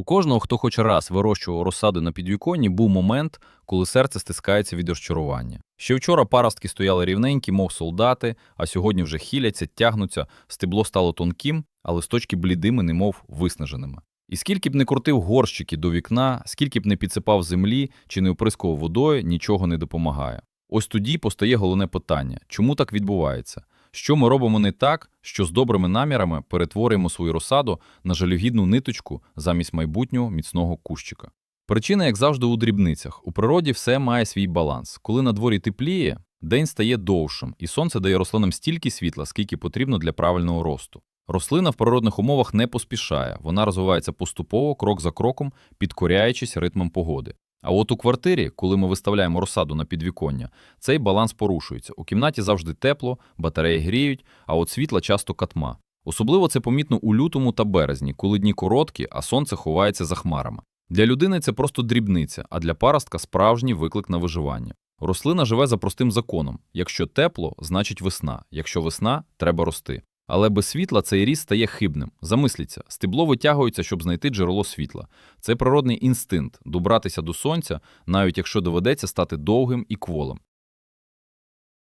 У кожного, хто хоч раз вирощував розсаду на підвіконні, був момент, коли серце стискається від розчарування. Ще вчора паростки стояли рівненькі, мов солдати, а сьогодні вже хіляться, тягнуться, стебло стало тонким, а листочки блідими, немов виснаженими. І скільки б не крутив горщики до вікна, скільки б не підсипав землі чи не оприскував водою, нічого не допомагає. Ось тоді постає головне питання: чому так відбувається? Що ми робимо не так, що з добрими намірами перетворюємо свою розсаду на жалюгідну ниточку замість майбутнього міцного кущика? Причина, як завжди, у дрібницях. У природі все має свій баланс. Коли на дворі тепліє, день стає довшим, і сонце дає рослинам стільки світла, скільки потрібно для правильного росту. Рослина в природних умовах не поспішає, вона розвивається поступово, крок за кроком, підкоряючись ритмам погоди. А от у квартирі, коли ми виставляємо розсаду на підвіконня, цей баланс порушується. У кімнаті завжди тепло, батареї гріють, а от світла часто катма. Особливо це помітно у лютому та березні, коли дні короткі, а сонце ховається за хмарами. Для людини це просто дрібниця, а для паростка справжній виклик на виживання. Рослина живе за простим законом: якщо тепло, значить весна, якщо весна, треба рости. Але без світла цей ріст стає хибним. Замисліться, стебло витягується, щоб знайти джерело світла. Це природний інстинкт добратися до сонця, навіть якщо доведеться стати довгим і кволим.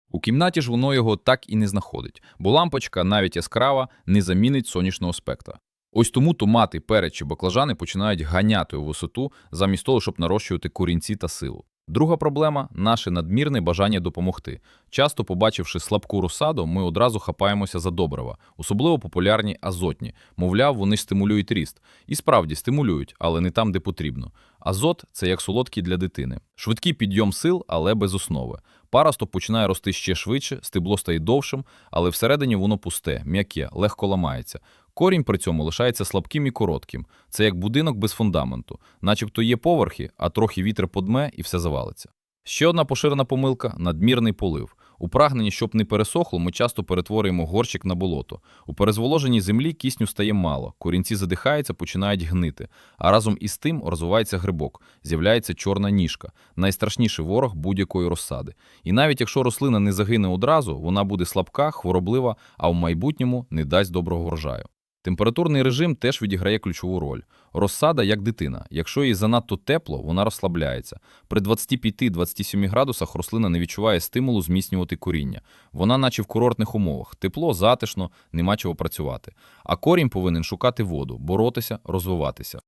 У кімнаті ж воно його так і не знаходить, бо лампочка, навіть яскрава, не замінить сонячного спектра. Ось тому томати, перець чи баклажани починають ганяти у висоту, замість того, щоб нарощувати корінці та силу. Друга проблема наше надмірне бажання допомогти. Часто, побачивши слабку розсаду, ми одразу хапаємося за добрива, особливо популярні азотні. Мовляв, вони стимулюють ріст. І справді стимулюють, але не там, де потрібно. Азот це як солодкий для дитини. Швидкий підйом сил, але без основи. Паросток починає рости ще швидше, стебло стає довшим, але всередині воно пусте, м'яке, легко ламається. Корінь при цьому лишається слабким і коротким. Це як будинок без фундаменту, начебто є поверхи, а трохи вітер подме і все завалиться. Ще одна поширена помилка надмірний полив. У прагненні, щоб не пересохло, ми часто перетворюємо горщик на болото. У перезволоженій землі кисню стає мало, корінці задихаються, починають гнити, а разом із тим розвивається грибок, з'являється чорна ніжка, найстрашніший ворог будь-якої розсади. І навіть якщо рослина не загине одразу, вона буде слабка, хвороблива, а в майбутньому не дасть доброго врожаю. Температурний режим теж відіграє ключову роль. Розсада як дитина. Якщо їй занадто тепло, вона розслабляється. При 25-27 градусах рослина не відчуває стимулу зміцнювати коріння. Вона, наче в курортних умовах. Тепло, затишно, нема чого працювати. А корінь повинен шукати воду, боротися, розвиватися.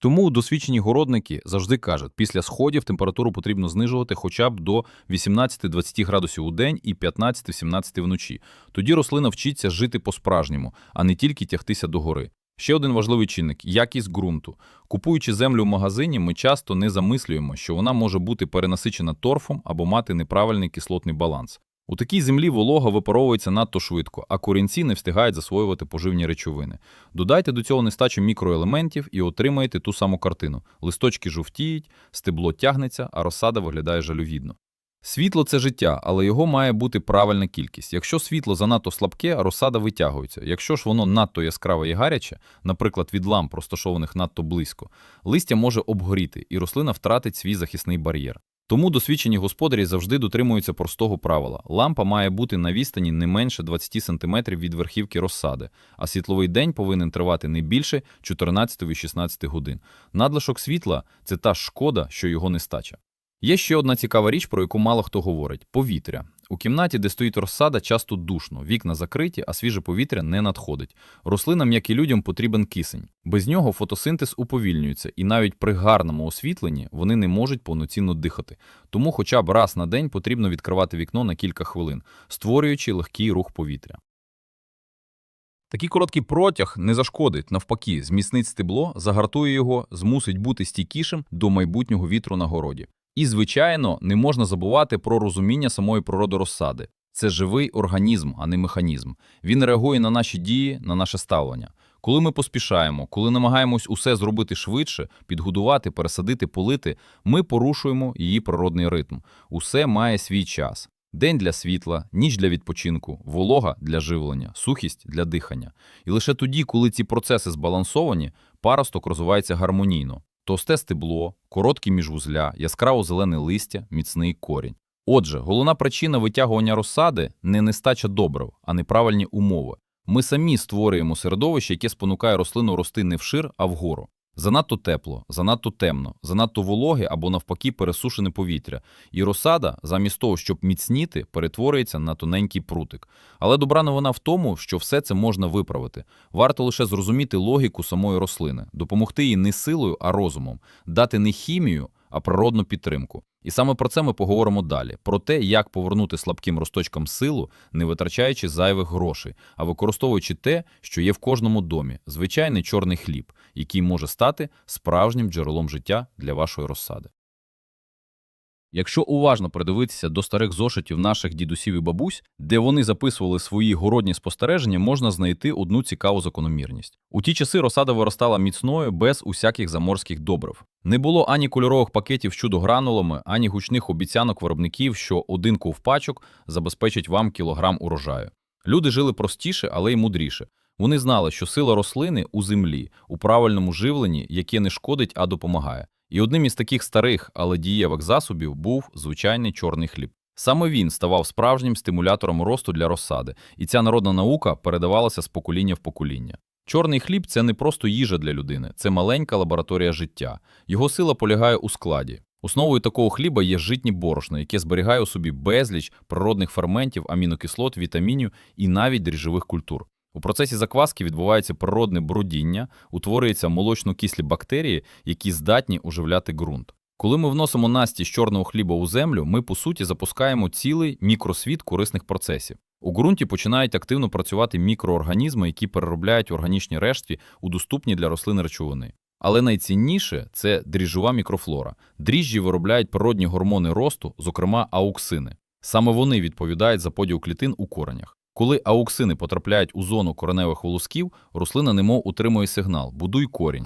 Тому досвідчені городники завжди кажуть, після сходів температуру потрібно знижувати хоча б до 18-20 градусів у день і 15-17 вночі. Тоді рослина вчиться жити по-справжньому, а не тільки тягтися до гори. Ще один важливий чинник якість ґрунту. Купуючи землю в магазині, ми часто не замислюємо, що вона може бути перенасичена торфом або мати неправильний кислотний баланс. У такій землі волога випаровується надто швидко, а корінці не встигають засвоювати поживні речовини. Додайте до цього нестачу мікроелементів і отримаєте ту саму картину. Листочки жовтіють, стебло тягнеться, а розсада виглядає жалюгідно. Світло це життя, але його має бути правильна кількість. Якщо світло занадто слабке, розсада витягується. Якщо ж воно надто яскраве і гаряче, наприклад, від ламп, розташованих надто близько, листя може обгоріти, і рослина втратить свій захисний бар'єр. Тому досвідчені господарі завжди дотримуються простого правила. Лампа має бути на відстані не менше 20 см від верхівки розсади, а світловий день повинен тривати не більше 14-16 годин. Надлишок світла це та шкода, що його нестача. Є ще одна цікава річ, про яку мало хто говорить повітря. У кімнаті, де стоїть розсада, часто душно, вікна закриті, а свіже повітря не надходить. Рослинам, як і людям, потрібен кисень. Без нього фотосинтез уповільнюється, і навіть при гарному освітленні вони не можуть повноцінно дихати. Тому хоча б раз на день потрібно відкривати вікно на кілька хвилин, створюючи легкий рух повітря. Такий короткий протяг не зашкодить, навпаки, зміцнить стебло, загартує його, змусить бути стійкішим до майбутнього вітру на городі. І, звичайно, не можна забувати про розуміння самої природи розсади. Це живий організм, а не механізм. Він реагує на наші дії, на наше ставлення. Коли ми поспішаємо, коли намагаємось усе зробити швидше, підгодувати, пересадити, полити, ми порушуємо її природний ритм. Усе має свій час. День для світла, ніч для відпочинку, волога для живлення, сухість для дихання. І лише тоді, коли ці процеси збалансовані, паросток розвивається гармонійно. Товсте стебло, короткі міжвузля, яскраво зелене листя, міцний корінь. Отже, головна причина витягування розсади не нестача добрив, а неправильні умови. Ми самі створюємо середовище, яке спонукає рослину рости не вшир, а вгору. Занадто тепло, занадто темно, занадто вологе або навпаки пересушене повітря. І розсада, замість того, щоб міцніти, перетворюється на тоненький прутик. Але добра новина в тому, що все це можна виправити. Варто лише зрозуміти логіку самої рослини, допомогти їй не силою, а розумом, дати не хімію, а природну підтримку. І саме про це ми поговоримо далі: про те, як повернути слабким росточкам силу, не витрачаючи зайвих грошей, а використовуючи те, що є в кожному домі звичайний чорний хліб, який може стати справжнім джерелом життя для вашої розсади. Якщо уважно придивитися до старих зошитів наших дідусів і бабусь, де вони записували свої городні спостереження, можна знайти одну цікаву закономірність. У ті часи розсада виростала міцною без усяких заморських добрив. Не було ані кольорових пакетів з чудо-гранулами, ані гучних обіцянок виробників, що один ковпачок забезпечить вам кілограм урожаю. Люди жили простіше, але й мудріше. Вони знали, що сила рослини у землі, у правильному живленні, яке не шкодить, а допомагає. І одним із таких старих, але дієвих засобів був звичайний чорний хліб. Саме він ставав справжнім стимулятором росту для розсади, і ця народна наука передавалася з покоління в покоління. Чорний хліб це не просто їжа для людини, це маленька лабораторія життя. Його сила полягає у складі. Основою такого хліба є житнє борошно, яке зберігає у собі безліч природних ферментів, амінокислот, вітамінів і навіть дріжджових культур. У процесі закваски відбувається природне брудіння, утворюються молочно-кислі бактерії, які здатні оживляти ґрунт. Коли ми вносимо насті з чорного хліба у землю, ми по суті запускаємо цілий мікросвіт корисних процесів. У ґрунті починають активно працювати мікроорганізми, які переробляють органічні рештки у доступні для рослин речовини. Але найцінніше це дріжджова мікрофлора. Дріжджі виробляють природні гормони росту, зокрема ауксини. Саме вони відповідають за поділ клітин у коренях. Коли ауксини потрапляють у зону кореневих волосків, рослина немов утримує сигнал «будуй корінь».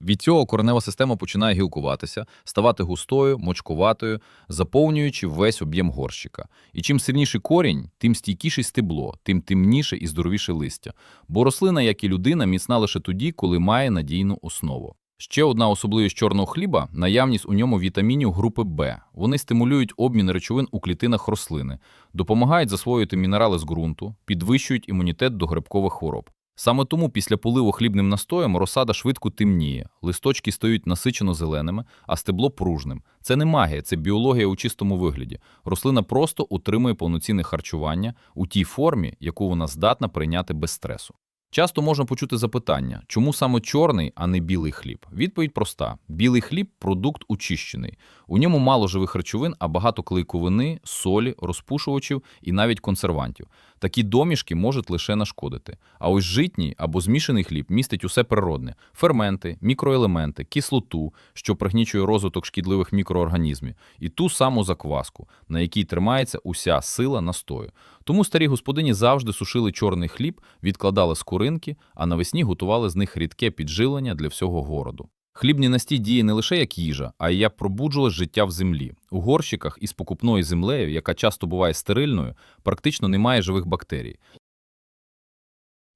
Від цього коренева система починає гілкуватися, ставати густою, мочкуватою, заповнюючи весь об'єм горщика. І чим сильніший корінь, тим стійкіше стебло, тим темніше і здоровіше листя. Бо рослина, як і людина, міцна лише тоді, коли має надійну основу. Ще одна особливість чорного хліба – наявність у ньому вітамінів групи Б. Вони стимулюють обмін речовин у клітинах рослини, допомагають засвоювати мінерали з ґрунту, підвищують імунітет до грибкових хвороб. Саме тому після поливу хлібним настоєм розсада швидко темніє, листочки стають насичено зеленими, а стебло пружним. Це не магія, це біологія у чистому вигляді. Рослина просто утримує повноцінне харчування у тій формі, яку вона здатна прийняти без стресу. Часто можна почути запитання, чому саме чорний, а не білий хліб? Відповідь проста: білий хліб продукт очищений. У ньому мало живих речовин, а багато клейковини, солі, розпушувачів і навіть консервантів. Такі домішки можуть лише нашкодити. А ось житній або змішаний хліб містить усе природне: ферменти, мікроелементи, кислоту, що пригнічує розвиток шкідливих мікроорганізмів, і ту саму закваску, на якій тримається уся сила настою. Тому старі господині завжди сушили чорний хліб, відкладали скоринки, а навесні готували з них рідке підживлення для всього городу. Хлібний настій діє не лише як їжа, а й як пробуджувач життя в землі. У горщиках із покупною землею, яка часто буває стерильною, практично немає живих бактерій.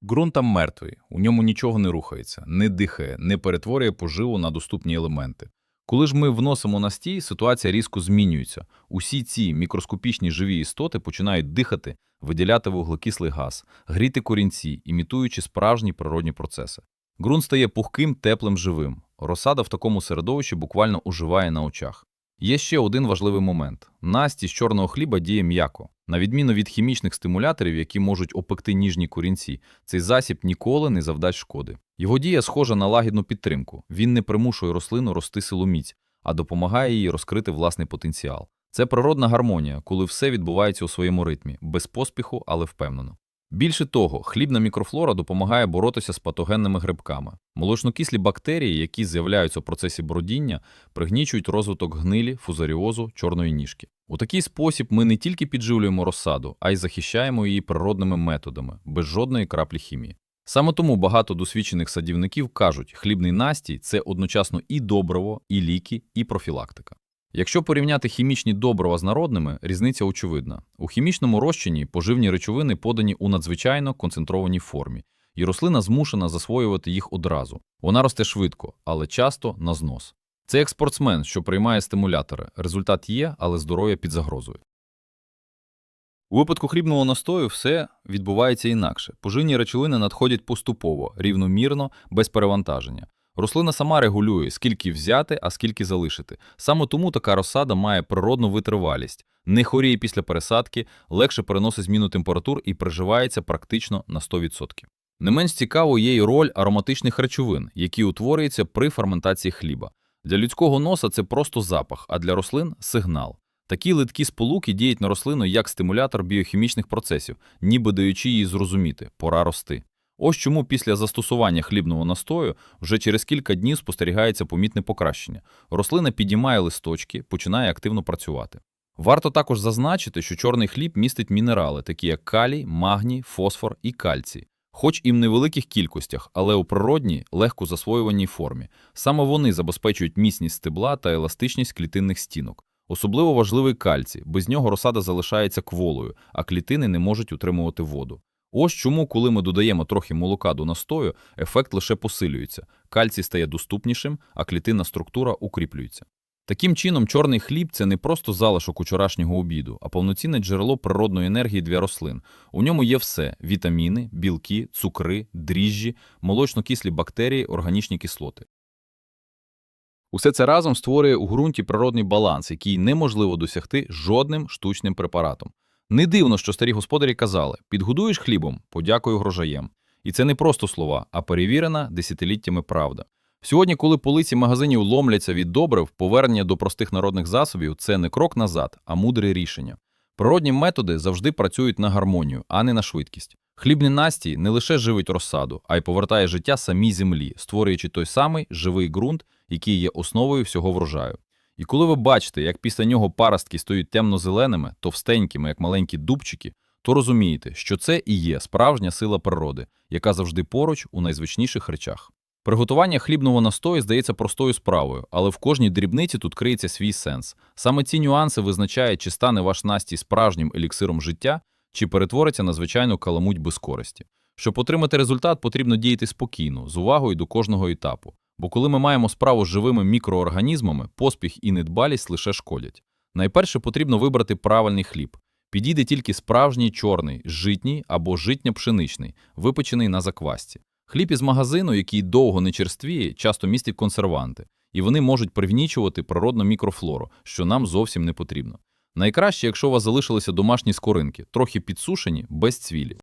Ґрунт там мертвий, у ньому нічого не рухається, не дихає, не перетворює поживу на доступні елементи. Коли ж ми вносимо настій, ситуація різко змінюється. Усі ці мікроскопічні живі істоти починають дихати, виділяти вуглекислий газ, гріти корінці, імітуючи справжні природні процеси. Ґрунт стає пухким, теплим, живим. Розсада в такому середовищі буквально оживає на очах. Є ще один важливий момент: Насті з чорного хліба діє м'яко. На відміну від хімічних стимуляторів, які можуть опекти ніжні корінці, цей засіб ніколи не завдасть шкоди. Його дія схожа на лагідну підтримку. Він не примушує рослину рости силоміць, а допомагає їй розкрити власний потенціал. Це природна гармонія, коли все відбувається у своєму ритмі, без поспіху, але впевнено. Більше того, хлібна мікрофлора допомагає боротися з патогенними грибками. Молочнокислі бактерії, які з'являються в процесі бродіння, пригнічують розвиток гнилі, фузаріозу, чорної ніжки. У такий спосіб ми не тільки підживлюємо розсаду, а й захищаємо її природними методами, без жодної краплі хімії. Саме тому багато досвідчених садівників кажуть, хлібний настій це одночасно і добриво, і ліки, і профілактика. Якщо порівняти хімічні добрива з народними, різниця очевидна. У хімічному розчині поживні речовини подані у надзвичайно концентрованій формі, і рослина змушена засвоювати їх одразу. Вона росте швидко, але часто на знос. Це як спортсмен, що приймає стимулятори. Результат є, але здоров'я під загрозою. У випадку хлібного настою все відбувається інакше. Поживні речовини надходять поступово, рівномірно, без перевантаження. Рослина сама регулює, скільки взяти, а скільки залишити. Саме тому така розсада має природну витривалість, не хворіє після пересадки, легше переносить зміну температур і приживається практично на 100%. Не менш цікаво є й роль ароматичних речовин, які утворюються при ферментації хліба. Для людського носа це просто запах, а для рослин сигнал. Такі литкі сполуки діють на рослину як стимулятор біохімічних процесів, ніби даючи їй зрозуміти – пора рости. Ось чому після застосування хлібного настою вже через кілька днів спостерігається помітне покращення. Рослина підіймає листочки, починає активно працювати. Варто також зазначити, що чорний хліб містить мінерали, такі як калій, магній, фосфор і кальцій. Хоч і в невеликих кількостях, але у природній, легко засвоюваній формі. Саме вони забезпечують міцність стебла та еластичність клітинних стінок. Особливо важливий кальцій, без нього розсада залишається кволою, а клітини не можуть утримувати воду. Ось чому, коли ми додаємо трохи молока до настою, ефект лише посилюється, кальцій стає доступнішим, а клітинна структура укріплюється. Таким чином, чорний хліб це не просто залишок учорашнього обіду, а повноцінне джерело природної енергії для рослин. У ньому є все: вітаміни, білки, цукри, дріжджі, молочно-кислі бактерії, органічні кислоти. Усе це разом створює у ґрунті природний баланс, який неможливо досягти жодним штучним препаратом. Не дивно, що старі господарі казали: підгодуєш хлібом, подякую грожаєм. І це не просто слова, а перевірена десятиліттями правда. Сьогодні, коли полиці магазинів ломляться від добрив, повернення до простих народних засобів це не крок назад, а мудре рішення. Природні методи завжди працюють на гармонію, а не на швидкість. Хлібний настій не лише живить розсаду, а й повертає життя самій землі, створюючи той самий живий ґрунт, який є основою всього врожаю. І коли ви бачите, як після нього паростки стають темно-зеленими, товстенькими, як маленькі дубчики, то розумієте, що це і є справжня сила природи, яка завжди поруч у найзвичніших речах. Приготування хлібного настою здається простою справою, але в кожній дрібниці тут криється свій сенс. Саме ці нюанси визначають, чи стане ваш настій справжнім еліксиром життя, чи перетвориться на звичайну каламуть без користі. Щоб отримати результат, потрібно діяти спокійно, з увагою до кожного етапу. Бо коли ми маємо справу з живими мікроорганізмами, поспіх і недбалість лише шкодять. Найперше потрібно вибрати правильний хліб. Підійде тільки справжній чорний, житній або житньо-пшеничний, випечений на заквасці. Хліб із магазину, який довго не черствіє, часто містить консерванти, і вони можуть привнічувати природну мікрофлору, що нам зовсім не потрібно. Найкраще, якщо у вас залишилися домашні скоринки, трохи підсушені, без цвілі.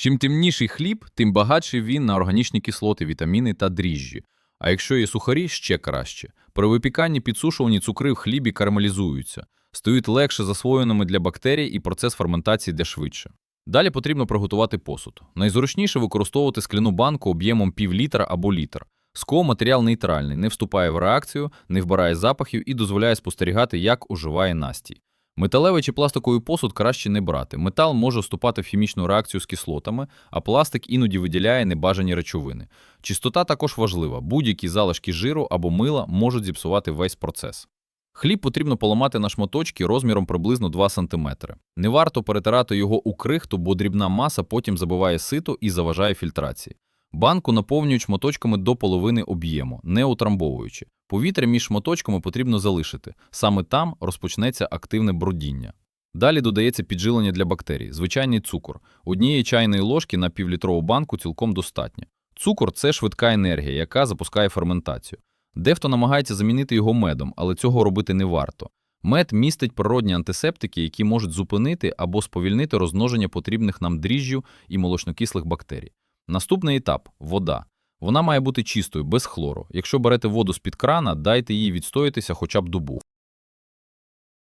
Чим темніший хліб, тим багатший він на органічні кислоти, вітаміни та дріжджі. А якщо є сухарі, ще краще. При випіканні підсушувані цукри в хлібі карамелізуються, стають легше засвоєними для бактерій і процес ферментації йде швидше. Далі потрібно приготувати посуд. Найзручніше використовувати скляну банку об'ємом пів літра або літр. Скло матеріал нейтральний, не вступає в реакцію, не вбирає запахів і дозволяє спостерігати, як уживає настій. Металевий чи пластиковий посуд краще не брати. Метал може вступати в хімічну реакцію з кислотами, а пластик іноді виділяє небажані речовини. Чистота також важлива. Будь-які залишки жиру або мила можуть зіпсувати весь процес. Хліб потрібно поламати на шматочки розміром приблизно 2 см. Не варто перетирати його у крихту, бо дрібна маса потім забиває сито і заважає фільтрації. Банку наповнюють шматочками до половини об'єму, не утрамбовуючи. Повітря між шматочками потрібно залишити. Саме там розпочнеться активне бродіння. Далі додається піджилення для бактерій, звичайний цукор. Однієї чайної ложки на півлітрову банку цілком достатньо. Цукор це швидка енергія, яка запускає ферментацію. Дехто намагається замінити його медом, але цього робити не варто. Мед містить природні антисептики, які можуть зупинити або сповільнити розмноження потрібних нам дріжджів і молочнокислих бактерій. Наступний етап вода. Вона має бути чистою, без хлору. Якщо берете воду з-під крана, дайте їй відстоятися хоча б добу.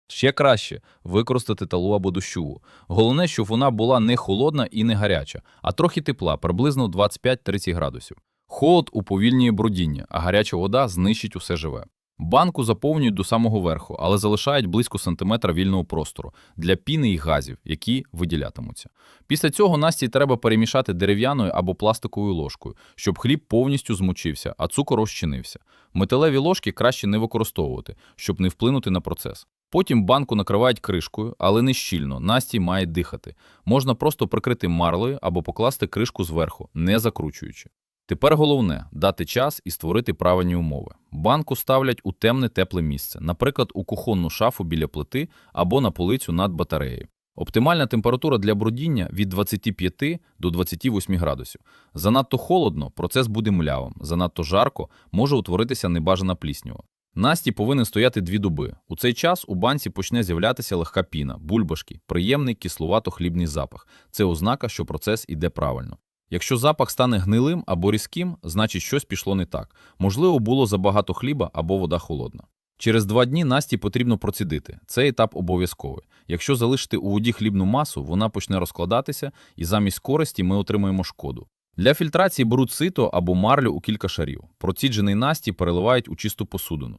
Ще краще використати талу або дощову. Головне, щоб вона була не холодна і не гаряча, а трохи тепла, приблизно 25-30 градусів. Холод уповільнює брудіння, а гаряча вода знищить усе живе. Банку заповнюють до самого верху, але залишають близько сантиметра вільного простору для піни і газів, які виділятимуться. Після цього настій треба перемішати дерев'яною або пластиковою ложкою, щоб хліб повністю змочився, а цукор розчинився. Металеві ложки краще не використовувати, щоб не вплинути на процес. Потім банку накривають кришкою, але не щільно, настій має дихати. Можна просто прикрити марлею або покласти кришку зверху, не закручуючи. Тепер головне дати час і створити правильні умови. Банку ставлять у темне тепле місце, наприклад, у кухонну шафу біля плити або на полицю над батареєю. Оптимальна температура для бродіння від 25 до 28 градусів. Занадто холодно, процес буде млявим, занадто жарко, може утворитися небажана пліснява. Насті повинен стояти дві доби. У цей час у банці почне з'являтися легка піна, бульбашки, приємний кислувато-хлібний запах. Це ознака, що процес іде правильно. Якщо запах стане гнилим або різким, значить щось пішло не так. Можливо, було забагато хліба або вода холодна. Через два дні Насті потрібно процідити. Цей етап обов'язковий. Якщо залишити у воді хлібну масу, вона почне розкладатися, і замість користі ми отримаємо шкоду. Для фільтрації беруть сито або марлю у кілька шарів. Проціджений Насті переливають у чисту посудину.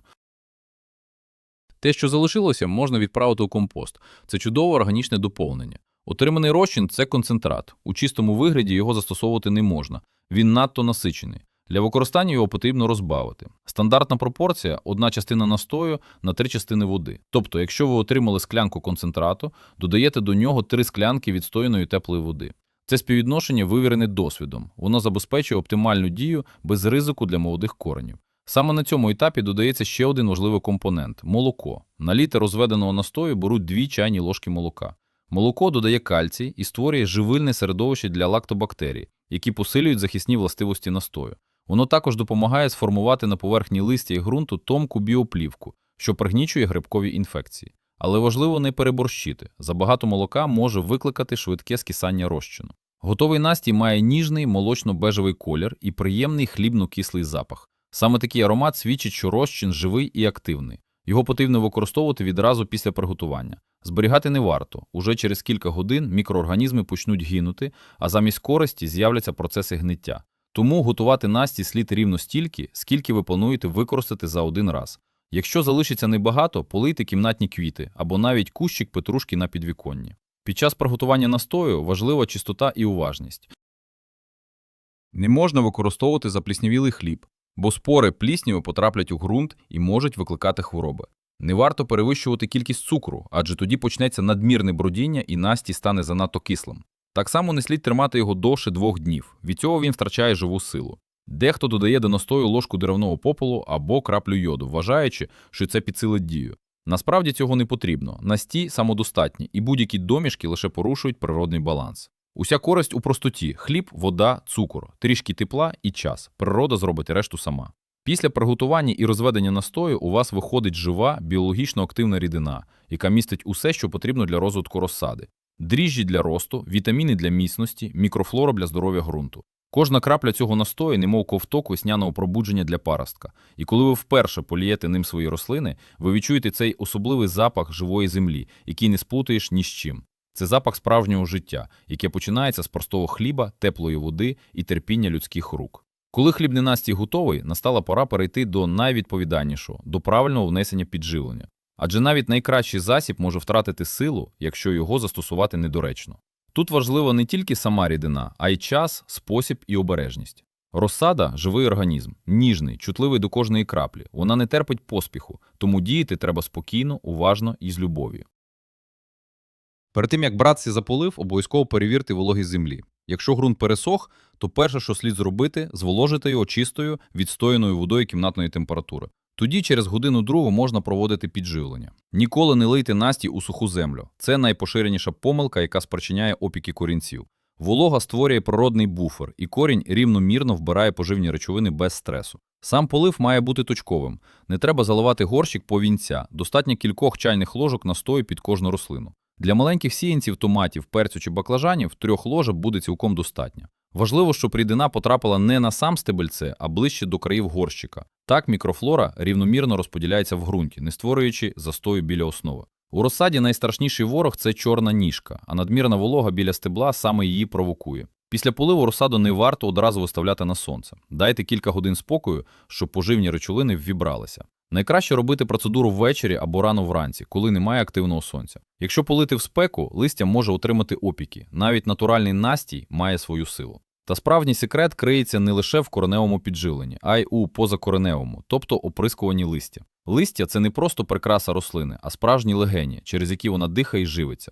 Те, що залишилося, можна відправити у компост. Це чудове органічне доповнення. Отриманий розчин – це концентрат. У чистому вигляді його застосовувати не можна. Він надто насичений. Для використання його потрібно розбавити. Стандартна пропорція – одна частина настою на три частини води. Тобто, якщо ви отримали склянку концентрату, додаєте до нього три склянки відстояної теплої води. Це співвідношення вивірене досвідом. Воно забезпечує оптимальну дію без ризику для молодих коренів. Саме на цьому етапі додається ще один важливий компонент – молоко. На літр розведеного настою беруть 2 чайні ложки молока. Молоко додає кальцій і створює живильне середовище для лактобактерій, які посилюють захисні властивості настою. Воно також допомагає сформувати на поверхні листя і ґрунту тонку біоплівку, що пригнічує грибкові інфекції. Але важливо не переборщити. Забагато молока може викликати швидке скисання розчину. Готовий настій має ніжний молочно-бежевий колір і приємний хлібно-кислий запах. Саме такий аромат свідчить, що розчин живий і активний. Його потрібно використовувати відразу після приготування. Зберігати не варто. Уже через кілька годин мікроорганізми почнуть гинути, а замість користі з'являться процеси гниття. Тому готувати настій слід рівно стільки, скільки ви плануєте використати за один раз. Якщо залишиться небагато, полийте кімнатні квіти або навіть кущик петрушки на підвіконні. Під час приготування настою важлива чистота і уважність. Не можна використовувати запліснявілий хліб, бо спори плісняви потраплять у ґрунт і можуть викликати хвороби. Не варто перевищувати кількість цукру, адже тоді почнеться надмірне бродіння і настій стане занадто кислим. Так само не слід тримати його довше двох днів, від цього він втрачає живу силу. Дехто додає до настою ложку деревного попелу або краплю йоду, вважаючи, що це підсилить дію. Насправді цього не потрібно. Настій самодостатні, і будь-які домішки лише порушують природний баланс. Уся користь у простоті: хліб, вода, цукор, трішки тепла і час. Природа зробить решту сама. Після приготування і розведення настою у вас виходить жива, біологічно активна рідина, яка містить усе, що потрібно для розвитку розсади: дріжджі для росту, вітаміни для міцності, мікрофлора для здоров'я ґрунту. Кожна крапля цього настою, немов ковток весняного пробудження для паростка. І коли ви вперше полієте ним свої рослини, ви відчуєте цей особливий запах живої землі, який не сплутаєш ні з чим. Це запах справжнього життя, яке починається з простого хліба, теплої води і терпіння людських рук. Коли хліб ненастій готовий, настала пора перейти до найвідповідальнішого, до правильного внесення підживлення. Адже навіть найкращий засіб може втратити силу, якщо його застосувати недоречно. Тут важлива не тільки сама рідина, а й час, спосіб і обережність. Розсада живий організм, ніжний, чутливий до кожної краплі. Вона не терпить поспіху, тому діяти треба спокійно, уважно і з любов'ю. Перед тим як братися за полив, обов'язково перевірте вологість землі. Якщо ґрунт пересох, то перше, що слід зробити, зволожити його чистою, відстояною водою кімнатної температури. Тоді через годину-другу можна проводити підживлення. Ніколи не лийте настій у суху землю. Це найпоширеніша помилка, яка спричиняє опіки корінців. Волога створює природний буфер, і корінь рівномірно вбирає поживні речовини без стресу. Сам полив має бути точковим. Не треба заливати горщик по вінця, достатньо кількох чайних ложок настою під кожну рослину. Для маленьких сіянців, томатів, перцю чи баклажанів трьох ложок буде цілком достатньо. Важливо, щоб рідина потрапила не на сам стебельце, а ближче до країв горщика. Так мікрофлора рівномірно розподіляється в ґрунті, не створюючи застою біля основи. У розсаді найстрашніший ворог це чорна ніжка, а надмірна волога біля стебла саме її провокує. Після поливу розсаду не варто одразу виставляти на сонце. Дайте кілька годин спокою, щоб поживні речовини ввібралися. Найкраще робити процедуру ввечері або рано вранці, коли немає активного сонця. Якщо полити в спеку, листя може отримати опіки. Навіть натуральний настій має свою силу. Та справжній секрет криється не лише в кореневому підживленні, а й у позакореневому, тобто оприскуванні листя. Листя це не просто прикраса рослини, а справжні легені, через які вона дихає і живиться.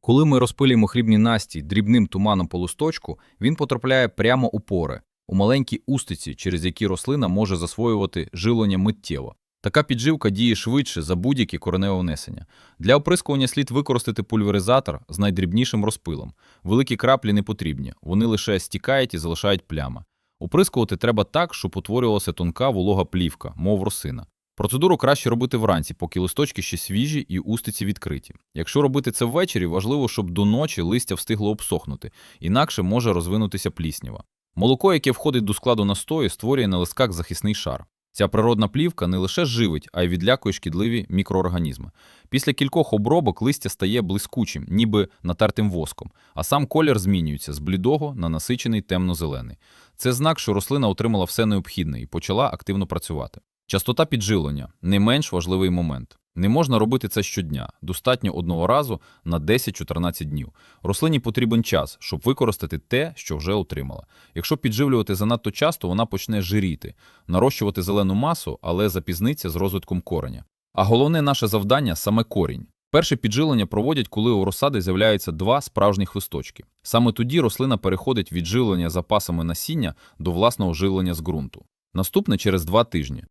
Коли ми розпилюємо хлібний настій дрібним туманом по листочку, він потрапляє прямо у пори. У маленькій устиці, через які рослина може засвоювати живлення миттєво. Така підживка діє швидше за будь-які кореневе внесення. Для оприскування слід використати пульверизатор з найдрібнішим розпилом. Великі краплі не потрібні, вони лише стікають і залишають плями. Оприскувати треба так, щоб утворювалася тонка волога плівка, мов росина. Процедуру краще робити вранці, поки листочки ще свіжі і устиці відкриті. Якщо робити це ввечері, важливо, щоб до ночі листя встигло обсохнути, інакше може розвинутися пліснява. Молоко, яке входить до складу настою, створює на листках захисний шар. Ця природна плівка не лише живить, а й відлякує шкідливі мікроорганізми. Після кількох обробок листя стає блискучим, ніби натертим воском, а сам колір змінюється з блідого на насичений темно-зелений. Це знак, що рослина отримала все необхідне і почала активно працювати. Частота підживлення не менш важливий момент. Не можна робити це щодня, достатньо одного разу на 10-14 днів. Рослині потрібен час, щоб використати те, що вже отримала. Якщо підживлювати занадто часто, вона почне жиріти, нарощувати зелену масу, але запізниться з розвитком кореня. А головне наше завдання саме корінь. Перше підживлення проводять, коли у розсади з'являються два справжніх листочки. Саме тоді рослина переходить від живлення запасами насіння до власного живлення з ґрунту. Наступне через два тижні.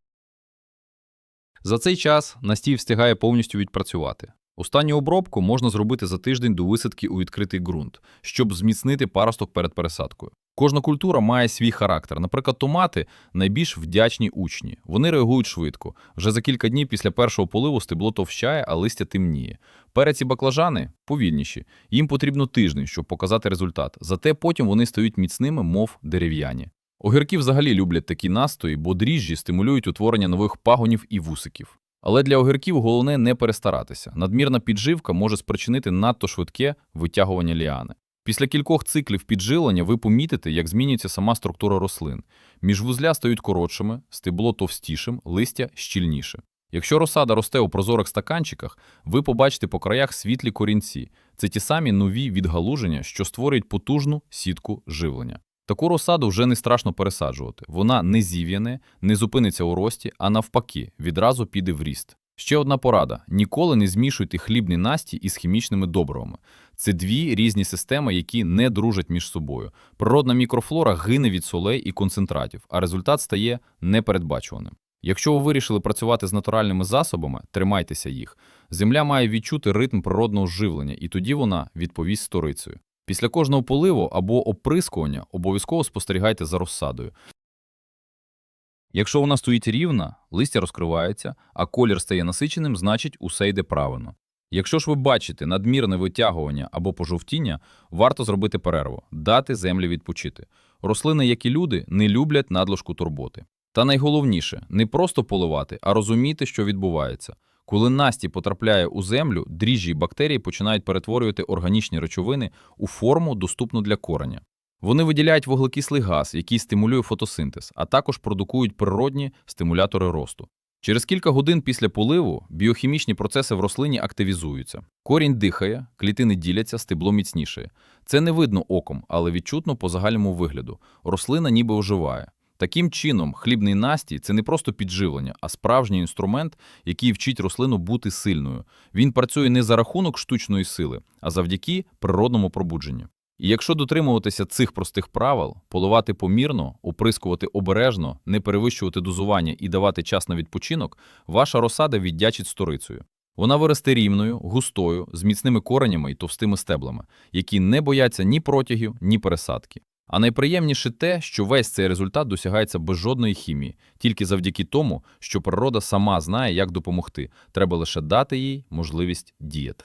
За цей час настій встигає повністю відпрацювати. Останню обробку можна зробити за тиждень до висадки у відкритий ґрунт, щоб зміцнити паросток перед пересадкою. Кожна культура має свій характер. Наприклад, томати найбільш вдячні учні. Вони реагують швидко. Вже за кілька днів після першого поливу стебло товщає, а листя темніє. Перець і баклажани повільніші. Їм потрібно тиждень, щоб показати результат. Зате потім вони стають міцними, мов дерев'яні. Огірки взагалі люблять такі настої, бо дріжджі стимулюють утворення нових пагонів і вусиків. Але для огірків головне не перестаратися. Надмірна підживка може спричинити надто швидке витягування ліани. Після кількох циклів піджилення ви помітите, як змінюється сама структура рослин. Міжвузля стають коротшими, стебло товстішим, листя щільніше. Якщо розсада росте у прозорих стаканчиках, ви побачите по краях світлі корінці. Це ті самі нові відгалуження, що створюють потужну сітку живлення. Таку розсаду вже не страшно пересаджувати. Вона не зів'яне, не зупиниться у рості, а навпаки, відразу піде в ріст. Ще одна порада: ніколи не змішуйте хлібні насті із хімічними добривами. Це дві різні системи, які не дружать між собою. Природна мікрофлора гине від солей і концентратів, а результат стає непередбачуваним. Якщо ви вирішили працювати з натуральними засобами, тримайтеся їх. Земля має відчути ритм природного живлення, і тоді вона відповість сторицею. Після кожного поливу або оприскування обов'язково спостерігайте за розсадою. Якщо вона стоїть рівна, листя розкривається, а колір стає насиченим, значить усе йде правильно. Якщо ж ви бачите надмірне витягування або пожовтіння, варто зробити перерву, дати землі відпочити. Рослини, як і люди, не люблять надлишку турботи. Та найголовніше не просто поливати, а розуміти, що відбувається. Коли насті потрапляє у землю, дріжджі і бактерії починають перетворювати органічні речовини у форму, доступну для кореня. Вони виділяють вуглекислий газ, який стимулює фотосинтез, а також продукують природні стимулятори росту. Через кілька годин після поливу біохімічні процеси в рослині активізуються. Корінь дихає, клітини діляться, стебло міцнішає. Це не видно оком, але відчутно по загальному вигляду. Рослина ніби оживає. Таким чином, хлібний настій це не просто підживлення, а справжній інструмент, який вчить рослину бути сильною. Він працює не за рахунок штучної сили, а завдяки природному пробудженню. І якщо дотримуватися цих простих правил, поливати помірно, оприскувати обережно, не перевищувати дозування і давати час на відпочинок, ваша розсада віддячить сторицею. Вона виросте рівною, густою, з міцними коренями і товстими стеблами, які не бояться ні протягів, ні пересадки. А найприємніше те, що весь цей результат досягається без жодної хімії, тільки завдяки тому, що природа сама знає, як допомогти. Треба лише дати їй можливість діяти.